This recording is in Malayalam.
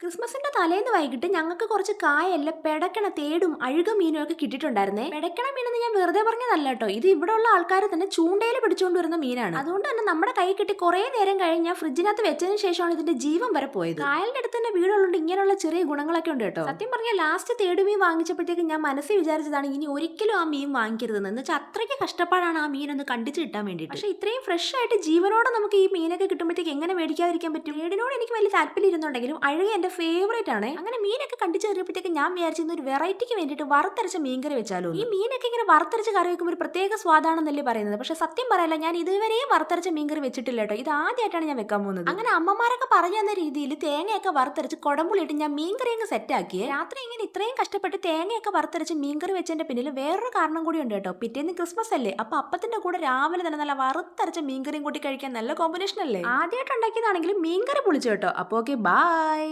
ക്രിസ്മസിന്റെ തലേന്ന് വൈകിട്ട് ഞങ്ങൾക്ക് കുറച്ച് കായല്ല പെടക്കണ തേടും അഴുക മീനും ഒക്കെ കിട്ടിയിട്ടുണ്ടായിരുന്നേ. പെടക്കണ മീനെന്ന് ഞാൻ വെറുതെ പറഞ്ഞതല്ല കേട്ടോ. ഇത് ഇവിടെ ഉള്ള ആൾക്കാർ തന്നെ ചൂണ്ടയിൽ പിടിച്ചുകൊണ്ട് വരുന്ന മീനാണ്. അതുകൊണ്ട് തന്നെ നമ്മുടെ കൈ കിട്ടി കുറേ നേരം കഴിഞ്ഞ് ഫ്രിഡ്ജിനകത്ത് വെച്ചതിന് ശേഷമാണ് ഇതിന്റെ ജീവൻ വരെ പോയത്. കായലിന്റെ അടുത്ത് തന്നെ വീടുള്ളതുകൊണ്ട് ഇങ്ങനെയുള്ള ചെറിയ ഗുണങ്ങളൊക്കെ ഉണ്ട് കേട്ടോ. സത്യം പറഞ്ഞാൽ ലാസ്റ്റ് തേടുമീൻ വാങ്ങിച്ചപ്പോഴത്തേക്ക് ഞാൻ മനസ്സിൽ വിചാരിച്ചതാണ് ഇനി ഒരിക്കലും ആ മീൻ വാങ്ങിക്കരുതെന്ന്. എന്ന് വെച്ചാൽ അത്രയ്ക്ക് കഷ്ടപ്പാടാണ് ആ മീൻ ഒന്ന് കണ്ടിച്ച് കിട്ടാൻ വേണ്ടിയിട്ട്. പക്ഷേ ഇത്രയും ഫ്രഷ് ആയിട്ട് ജീവനോടെ നമുക്ക് ഈ മീനൊക്കെ കിട്ടുമ്പോഴത്തേക്ക് എങ്ങനെ മേടിക്കാതിരിക്കാൻ പറ്റും? മീനിനോട് എനിക്ക് വലിയ താല്പര്യം ഇരുന്നുണ്ടെങ്കിലും അഴകി എന്റെ ഫേവറേറ്റ് ആണ്. അങ്ങനെ മീനൊക്കെ കണ്ടിച്ച് കയറിയപ്പോഴത്തേക്ക് ഞാൻ വിചാരിച്ചിരുന്ന ഒരു വെറൈറ്റിക്ക് വേണ്ടിയിട്ട് വറുത്തരച്ച മീൻകറി വെച്ചാലോ ഈ മീനൊക്കെ ഇങ്ങനെ വറുത്തരച്ച് കറി വെക്കുമ്പോൾ ഒരു പ്രത്യേക സ്വാദാണെന്നല്ലേ പറയുന്നത്. പക്ഷെ സത്യം പറയല്ല ഞാൻ ഇതുവരെയും വറുത്തരച്ച മീൻകറി വെച്ചിട്ടില്ല കേട്ടോ. ഇത് ആദ്യമായിട്ടാണ് ഞാൻ വെക്കാൻ പോകുന്നത്. അങ്ങനെ അമ്മമാരൊക്കെ പറഞ്ഞു തന്ന രീതിയിൽ തേങ്ങയൊക്കെ വറുത്തരച്ച് കുടമ്പുളിയിട്ട് ഞാൻ മീൻകറി അങ്ങ് സെറ്റാക്കി രാത്രി ഇങ്ങനെ ഇത്രയും കഷ്ടപ്പെട്ട് തേങ്ങയൊക്കെ വറുത്തരച്ച് മീൻകറി വെച്ചതിന്റെ പിന്നിൽ വേറൊരു കാരണം കൂടി ഉണ്ട് കേട്ടോ. പിറ്റേന്ന് ക്രിസ്മസ് അല്ലേ? അപ്പൊ അപ്പത്തിന്റെ കൂടെ രാവിലെ തന്നെ നല്ല വറുത്തരച്ച മീൻകറിയും കൂട്ടി കഴിക്കാൻ നല്ല കോമ്പിനേഷൻ അല്ലേ? ആദ്യമായിട്ട് ഉണ്ടാക്കിയതാണെങ്കിലും മീൻ പൊളിച്ചു കേട്ടോ. അപ്പോൾ ഓക്കെ ബൈ.